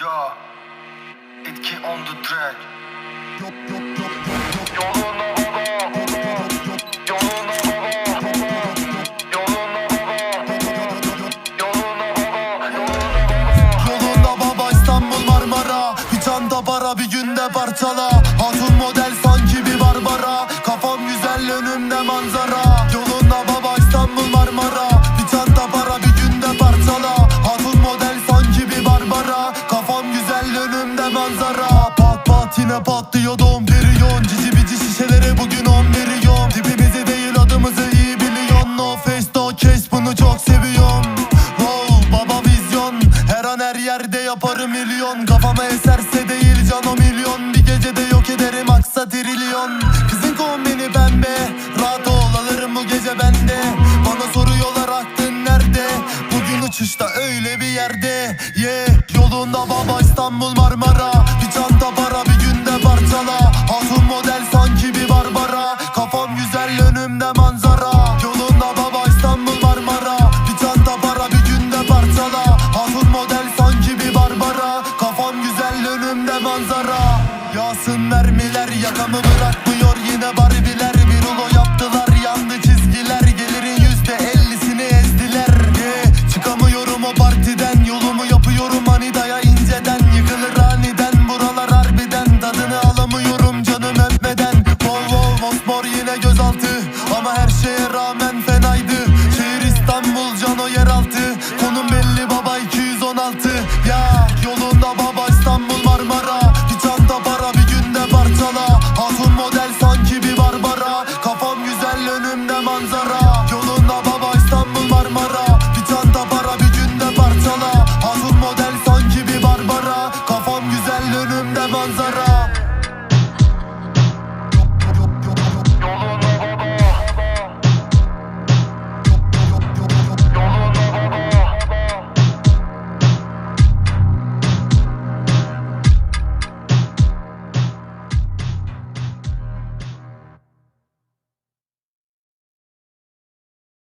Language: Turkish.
Ya Etki on the track Yok yok yok yok yok çanta para bir günde parçala Hatun model sanki bir barbara Kafam güzel önümde manzara Yolunda baba İstanbul Marmara manzara. Pat pat yine patlıyor don periyon Cici bici şişelere bugün 10 milyon Tipimizi değil adımızı iyi biliyorsun. No face no case bunu çok seviyorum Wow baba vizyon. Her an her yerde yaparım milyon. Kafama eserse değil can o milyon. Bir gecede yok ederim aksa trilyon. Kızın kombini pembe Rahat ol alırım bu gece bende. Bana soruyorlar aklın nerede? Bugün uçuşta öyle bir yerde. Yeah Yolunda baba İstanbul Marmara. Bir çanta para bir günde parçala Hatun model sanki bir barbara. Kafam güzel önümde manzara. Yolunda baba İstanbul Marmara. Bir çanta para bir günde parçala Hatun model sanki bir barbara. Kafam güzel önümde manzara. Yağsın mermiler yakamı bırakmıyor yine barbiler. Bir rulo yaptılar он заразный